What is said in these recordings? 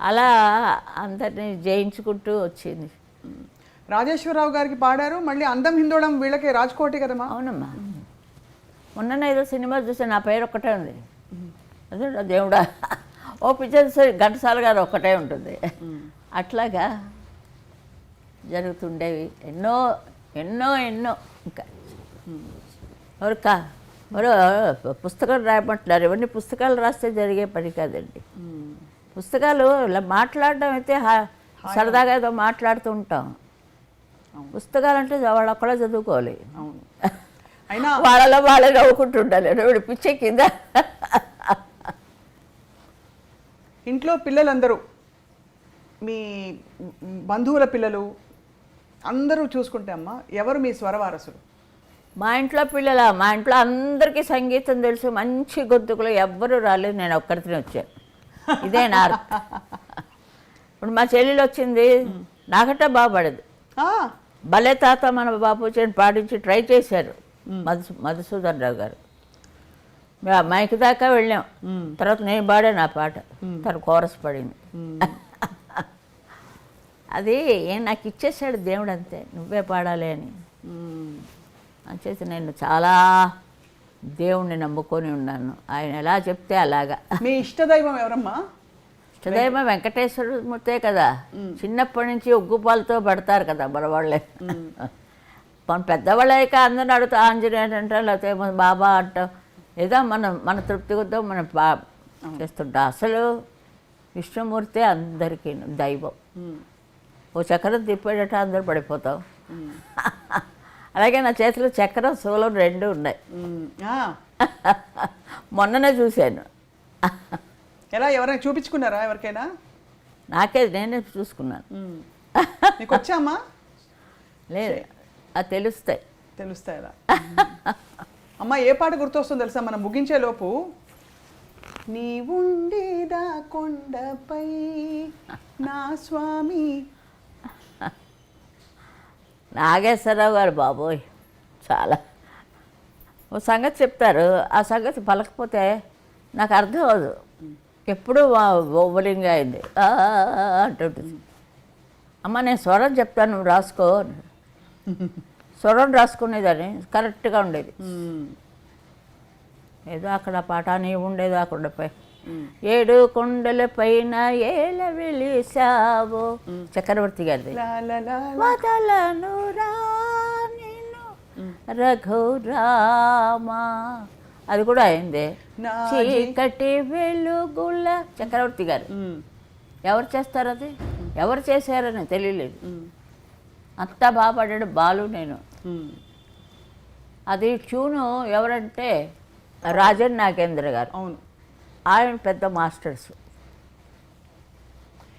అలా అందరినీ జయించుకుంటూ వచ్చింది. రాజేశ్వరరావు గారికి పాడారు మళ్ళీ అందం హిందోళం వీళ్ళకి రాజ్కోటి కదమ్మా? అవునమ్మా. మొన్న ఏదో సినిమా చూస్తే నా పేరు ఒక్కటే ఉంది. అదే దేవుడా. ఓ పిక్చర్ చూస్తే ఘంటసాల గారు ఒక్కటే ఉంటుంది. అట్లాగా జరుగుతుండేవి. ఎన్నో ఎన్నో ఎన్నో. ఇంకా. ఎవరికా? ఎవరో పుస్తకాలు రాయమంటున్నారు. ఇవన్నీ పుస్తకాలు రాస్తే జరిగే పని కాదండి. పుస్తకాలు ఇలా మాట్లాడడం అయితే సరదాగా ఏదో మాట్లాడుతూ ఉంటాం పుస్తకాలు అంటే వాళ్ళు ఒక్కడే చదువుకోవాలి. అవును. అయినా వాళ్ళలో వాళ్ళే నవ్వుకుంటుండాలి. వీడు పిచ్చే కింద. ఇంట్లో పిల్లలందరూ మీ బంధువుల పిల్లలు అందరూ చూసుకుంటే అమ్మా ఎవరు మీ స్వరవారసులు? మా ఇంట్లో పిల్లల? మా ఇంట్లో అందరికీ సంగీతం తెలుసు. మంచి గొంతుకులు ఎవ్వరూ రాలేదు. నేను ఒక్కరితోనే వచ్చాను ఇదే నా ఇప్పుడు మా చెల్లెలు వచ్చింది నాకంటే బాగుపడదు భలే తాత మన బాపు వచ్చి పాటించి ట్రై చేశారు. మధు మధుసూదన్ రావు గారు. మేము మైక్ దాకా వెళ్ళాం. తర్వాత నేను పాడాను ఆ పాట. తను కోరస్ పడింది. అది ఏం నాకు ఇచ్చేసాడు దేవుడు అంతే నువ్వే పాడాలి అని. అంచేసి నేను చాలా దేవుణ్ణి నమ్ముకొని ఉన్నాను. ఆయన ఎలా చెప్తే అలాగా. మీ ఇష్టదైవం ఎవరమ్మా? ఇష్టదైవ వెంకటేశ్వర మూర్తే కదా. చిన్నప్పటి నుంచి ఉగ్గుపాలతో పడతారు కదా మన వాళ్ళే మన పెద్దవాళ్ళు అయ్యాక అందరిని అడుగుతా ఆంజనేయుడు అంటాం లేకపోతే మన బాబా అంటాం. ఏదో మనం మన తృప్తి కొద్దాం మనం బా చేస్తుంటాం. అసలు విష్ణుమూర్తే అందరికీ దైవం. ఓ చక్రం తిప్పేటట్టు అందరూ పడిపోతాం. అలాగే నా చేతిలో చక్రం సోలం రెండు ఉన్నాయి. మొన్ననే చూశాను. ఎలా ఎవరైనా చూపించుకున్నారా ఎవరికైనా? నాకే నేనే చూసుకున్నాను. మీకు వచ్చామా లేదు అది తెలుస్తాయి. తెలుస్తాయి అమ్మ ఏ పాట గుర్తొస్తుందో తెలుసా? మనం ముగించే లోపు నీ ఉండేదా కొండపై నా స్వామి నాగేశ్వరరావు గారు బాబోయ్ చాలా. ఓ సంగతి చెప్తారు. ఆ సంగతి పలకపోతే నాకు అర్థం అవ్వదు. ఎప్పుడూ ఓవలింగ్ అయింది. అంటుంటుంది. అమ్మ నేను స్వరం చెప్తాను రాసుకో. స్వరం రాసుకునేదాన్ని కరెక్ట్గా ఉండేది. ఏదో అక్కడ పాట నీ ఉండేదో ఆ కొండపై ఏడు కొండల పైన ఏల వెలిసావో చక్రవర్తి గారిది. లా లా లా లా. వదలను రా నిన్ను రఘురామా. అది కూడా అయింది. చీకటి వెలుగుల చక్రవర్తి గారు. ఎవరు చేస్తారు అది? ఎవరు చేశారని తెలియలేదు. అంతా బాగా పాడాడు బాలు నేను. అది ట్యూను ఎవరంటే రాజన్ నాగేంద్ర గారు. అవును. ఆయన పెద్ద మాస్టర్స్.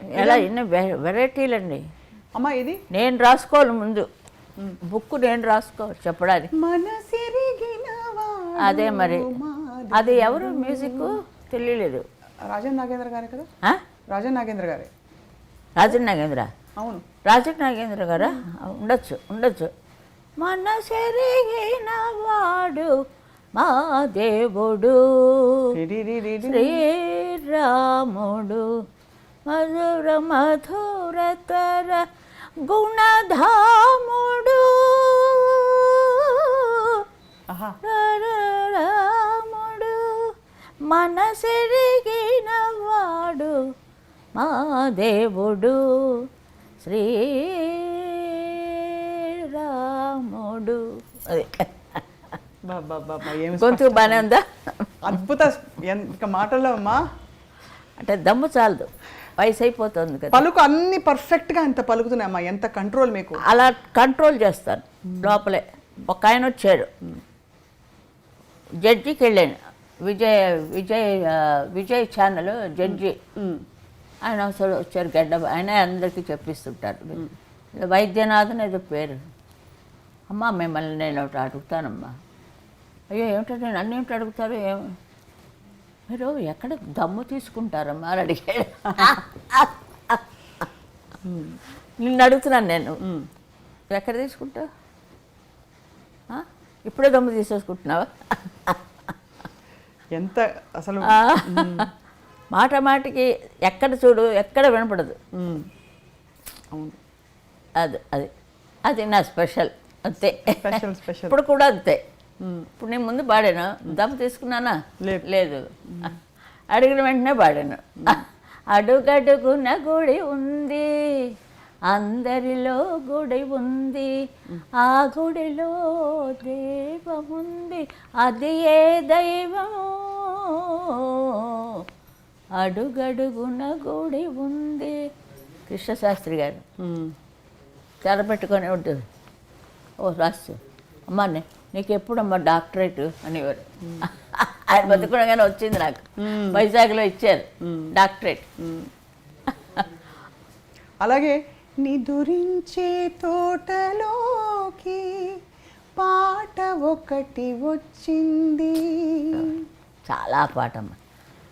ఎలా ఎన్ని వె- వెరైటీలండి. అమ్మ ఇది? నేను రాసుకోవాలి ముందు. బుక్ నేను రాసుకోవాలి చెప్పడానికి. అదే మరి. అది ఎవరు? మ్యూజిక్ తెలియలేదు రాజన్ నాగేంద్ర గారే కదా? రాజన్ నాగేంద్ర గారే. రాజన్ నాగేంద్ర? అవును. రాజన్ నాగేంద్ర గారా? ఉండొచ్చు ఉండొచ్చు. మన సెరిగిన వాడు మా దేవుడు. శ్రీరాముడు మధుర మధురతర గుణధాముడు. రాముడు మనసిరిగిన వాడు మా దేవుడు. శ్రీరాముడు. అది. గొంతు బాగానే ఉందా? అద్భుత ఇక మాటల్లో అమ్మా. అంటే దమ్ము చాలదు. వయసు అయిపోతుంది కదా. పలుకు అన్ని పర్ఫెక్ట్గా ఎంత పలుకుతున్నాయమ్మా ఎంత కంట్రోల్ మీకు? అలా కంట్రోల్ చేస్తాను లోపలే. ఒక ఆయన వచ్చాడు. జడ్జికి వెళ్ళాను. Vijay Vijay Vijay channel judge. ఆయన అసలు వచ్చారు గడ్డ ఆయన అందరికీ చెప్పిస్తుంటారు. వైద్యనాథన్ ఏదో పేరు. అమ్మా మిమ్మల్ని నేను ఒకటి అడుగుతానమ్మా. అయ్యో ఏమిటంటే నన్ను ఏమిటి అడుగుతారు? ఏం? మీరు ఎక్కడ దమ్ము తీసుకుంటారమ్మా అని అడిగాడు నిన్ను అడుగుతున్నాను నేను. ఎక్కడ తీసుకుంటావు? ఇప్పుడే దమ్ము తీసేసుకుంటున్నావా? ఎంత అసలు. మాట మాటికి ఎక్కడ చూడు ఎక్కడ వినపడదు. అవును. అది అది. అది నా స్పెషల్. అంతే. Special special. ఇప్పుడు కూడా అంతే. ఇప్పుడు నేను ముందు పాడాను. దమ్ తీసుకున్నానా? లేదు. లేదు. అడిగిన వెంటనే పాడాను. అడుగడుగున గుడి ఉంది. అందరిలో గుడి ఉంది. ఆ గుడిలో దైవం ఉంది. అది ఏ దైవము? అడుగడుగున గుడి ఉంది. కృష్ణశాస్త్రి గారు. తెర పెట్టుకొని ఉంటుంది ఓ రాసు. అమ్మా నే- నీకు ఎప్పుడమ్మా డాక్టరేట్ అనేవారు. ఆయన బతుకునగానే వచ్చింది నాకు. వైజాగ్లో ఇచ్చారు డాక్టరేట్. అలాగే నిదురించే తోటలోకి పాట ఒకటి వచ్చింది. చాలా పాట అమ్మ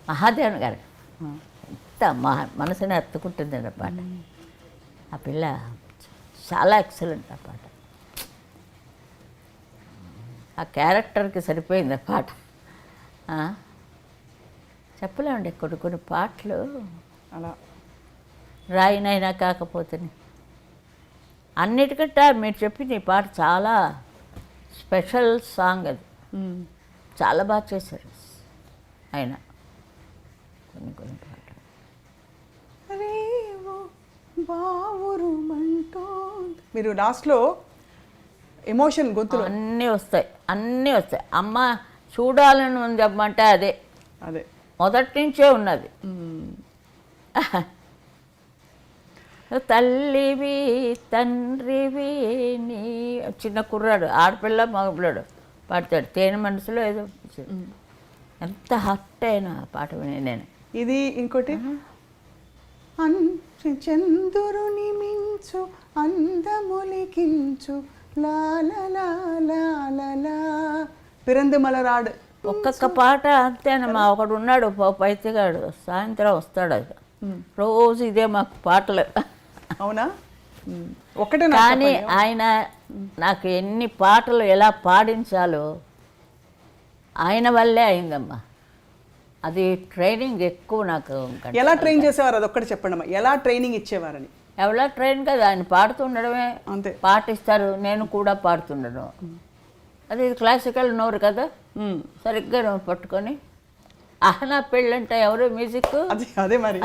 మహాదేవన్ గారు. ఎంత మహా మనసుని ఎత్తుకుంటుంది ఆ పాట. ఆ పిల్ల చాలా ఎక్సలెంట్ ఆ పాట. ఆ క్యారెక్టర్కి సరిపోయింది ఆ పాట? చెప్పలేమండి కొన్ని కొన్ని పాటలు. అలా. రాయినైనా కాకపోతే అన్నిటికంటే మీరు చెప్పింది ఈ పాట చాలా స్పెషల్ సాంగ్ అది. చాలా బాగా చేశారు. ఆయన కొన్ని కొన్ని పాటలు. మీరు లాస్ట్లో ఎమోషన్ గొంతులో. అన్నీ వస్తాయి అన్నీ వస్తాయి. అమ్మ చూడాలని ఉంది చెప్పమంటే అదే. అదే. మొదటి నుంచే ఉన్నది. తల్లివి తండ్రివి నీ చిన్న కుర్రాడు ఆడపిల్ల మగపిల్లాడు పాడతాడు. తేనె మనసులో ఏదో ఎంత హర్ట్ అయినా ఆ పాట విని నేను. ఇది ఇంకోటి. చంద్రుని మించు అందములికించు లాలలా పిరంది మలరాడు. ఒక్కొక్క పాట అంతేనమ్మా ఒకడు ఉన్నాడు పైతిగాడు సాయంత్రం వస్తాడు అది. రోజు ఇదే మాకు పాటలు. అవునా? నాకు కానీ. ఆయన నాకు ఎన్ని పాటలు ఎలా పాడించాలో ఆయన వల్లే అయిందమ్మా. అది ట్రైనింగ్ ఎక్కువ నాకు ఎలా ట్రైన్ చేసేవారు అది ఒక్కటి చెప్పండి అమ్మా ఎలా ట్రైనింగ్ ఇచ్చేవారని? ఎవరో ట్రైన్ కదా ఆయన పాడుతుండడమే అంతే. పాటిస్తారు. నేను కూడా పాడుతుండడం. అది క్లాసికల్ నోరు కదా. సరిగ్గా పట్టుకొని. అహనా పెళ్ళంటే ఎవరు మ్యూజిక్ అదే మరి.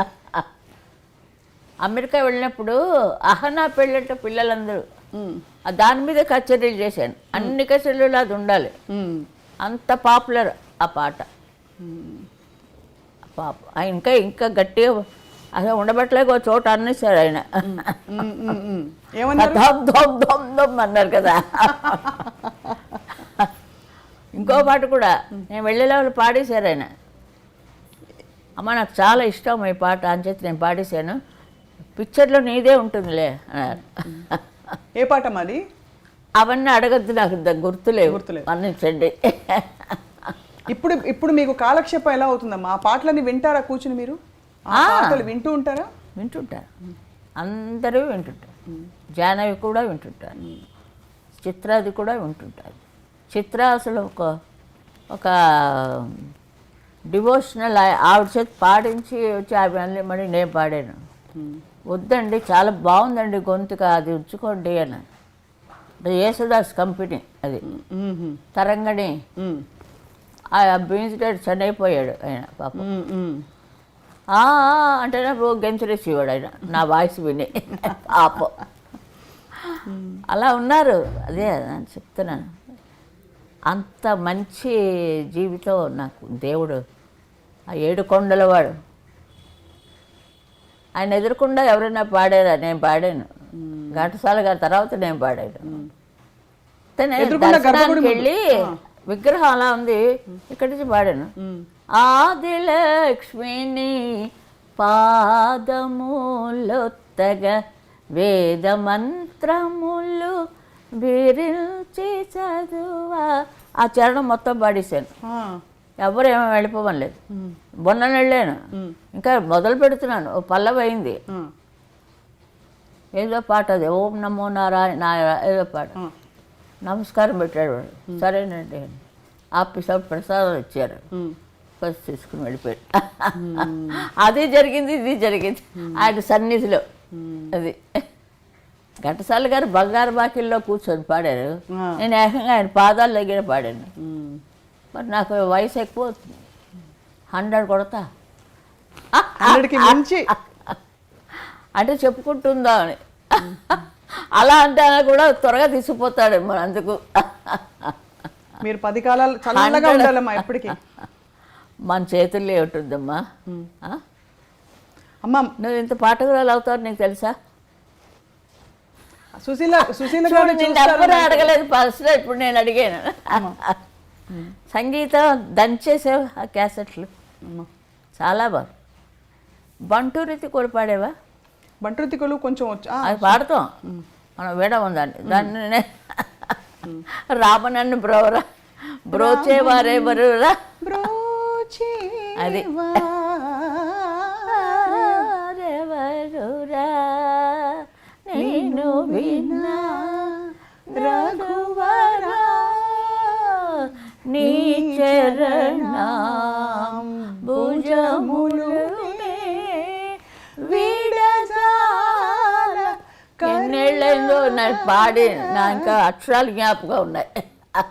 అమెరికా వెళ్ళినప్పుడు అహనా పెళ్ళంటే పిల్లలందరూ. మ్మ్. ఆ దాని మీద కచేరీలు చేశాను. అన్ని కచేరీలు అది ఉండాలి. అంత పాపులర్ ఆ పాట. పాప ఇంకా ఇంకా గట్టిగా అసలు ఉండబట్టలేక ఒక చోట అన్నేశారు ఆయన. అన్నారు కదా. ఇంకో పాట కూడా నేను వెళ్ళే వాళ్ళు పాడేశారు ఆయన. అమ్మ నాకు చాలా ఇష్టం ఈ పాట అని చెప్పి నేను పాడేశాను. పిక్చర్లో నీదే ఉంటుందిలే అన్నారు. ఏ పాట మాది అవన్నీ అడగద్దు నాకు ద- గుర్తులేవు గుర్తులేవు. మన్నించండి. ఇప్పుడు ఇప్పుడు మీకు కాలక్షేపం ఎలా అవుతుందమ్మా? ఆ పాటలని వింటారా కూర్చుని మీరు. పాటలు వింటూ ఉంటారా? వింటుంటారు. అందరూ వింటుంటారు. జానవి కూడా వింటుంటారు. చిత్రాది కూడా వింటుంటారు. చిత్ర అసలు ఒక ఒక డివోషనల్ ఆవిడ చేతి పాడించి వచ్చి ఆమె మళ్ళీ నేను పాడాను. వద్దండి చాలా బాగుందండి గొంతుక అది ఉంచుకోండి అని. యేసుదాస్ కంపెనీ అది. తరంగణి. ఆ బీన్స్డెడ్ చనిపోయాడు ఆయన పాపం. అంటే నాకు గెంతులేసేవాడు ఆయన. నా వాయిస్ విని. పాపం అలా ఉన్నారు. అదే అని చెప్తున్నాను. అంత మంచి జీవితం నాకు దేవుడు ఆ ఏడు కొండల వాడు. ఆయన ఎదురకుండా ఎవరైనా పాడారా? నేను పాడాను. ఘంటసాల గారి తర్వాత నేను పాడాను. దర్శనానికి ముందు. వెళ్ళి విగ్రహం అలా ఉంది. ఇక్కడి నుంచి పాడాను. ఆదిలక్ష్మిని పాదములొత్తగా వేద మంత్రములు విరించి చదువా. ఆ చరణం మొత్తం పాడేశాను. ఎవరు ఏమో వెళ్ళిపోవడం లేదు మ్మ్. మొన్న వెళ్ళాను. ఇంకా మొదలు పెడుతున్నాను. ఓ పల్లవి అయింది. ఆ. ఏదో పాట అది. ఓం నమో నారాయణ నారాయణ ఏదో పాట. నమస్కారం పెట్టాడు వాడు. సరేనండి. ఆఫీస్ ప్రసాదం ఇచ్చారు. బస్ తీసుకుని వెళ్ళిపోయాడు. అది జరిగింది ఇది జరిగింది. ఆయన సన్నిధిలో. అది. ఘంటసాల గారు బంగారు బాకిల్లో కూర్చొని పాడారు. నేను ఏకంగా ఆయన పాదాల దగ్గర పాడాను. మరి నాకు వయసు ఎక్కువ అవుతుంది. హండ్రెడ్ కొడతా. మించి. అంటే చెప్పుకుంటుందా అని. అలా అంటే ఆయన కూడా త్వరగా తీసుకుపోతాడు మన అందుకు. మీరు పది కాలాలు చల్లగా Hundred. ఉండాలమ్మా ఎప్పటికీ. మన చేతుల్లో ఉంటుందమ్మా? అమ్మా నువ్వు ఇంత పాటకురాలు అవుతావు నీకు తెలుసా? సుశీల సుశీల ఎవ్వరూ అడగలేదు ఫస్ట్ ఇప్పుడు నేను అడిగాను. సంగీతం దంచేసావు ఆ క్యాసెట్లు. చాలా బాగా బంటూరితి కూడా పాడేవా? బంట్రుతికలు కొంచెం అది పాడతాం. మనం వేడం ఉందండి. దాన్ని రామనన్ను బ్రోవరా బ్రోచేవారే బరువురా అది. వారెవరురా నేను విన్నా రఘువరా. నీ చరణం భుజములునే వీడజాల. ఎన్నేళ్ళైందో నాకు పాడి నా ఇంకా అక్షరాలు జ్ఞాపకం ఉన్నాయి.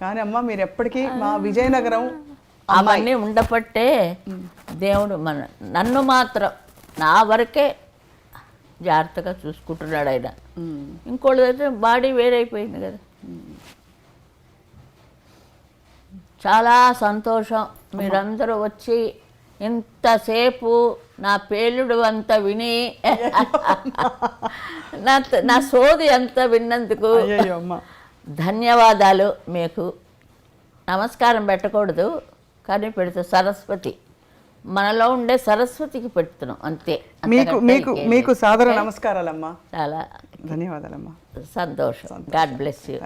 కానీ అమ్మ మీరు ఎప్పటికీ మా విజయనగరం అవన్నీ ఉండపట్టే దేవుడు మన నన్ను మాత్రం నా వరకే జాగ్రత్తగా చూసుకుంటున్నాడు ఆయన. ఇంకోళ్ళదైతే బాడీ వేరైపోయింది కదా. చాలా సంతోషం. మీరందరూ వచ్చి ఇంతసేపు నా పేలుడు అంత విని నా నా సోది అంత విన్నందుకు ధన్యవాదాలు. మీకు నమస్కారం పెట్టకూడదు. కానీ పెడితే సరస్వతి. మనలో ఉండే సరస్వతికి పెడుతున్నాం అంతే. మీకు మీకు మీకు. సాదర? నమస్కారాలమ్మా. చాలా ధన్యవాదాలమ్మా. సంతోషం. God bless you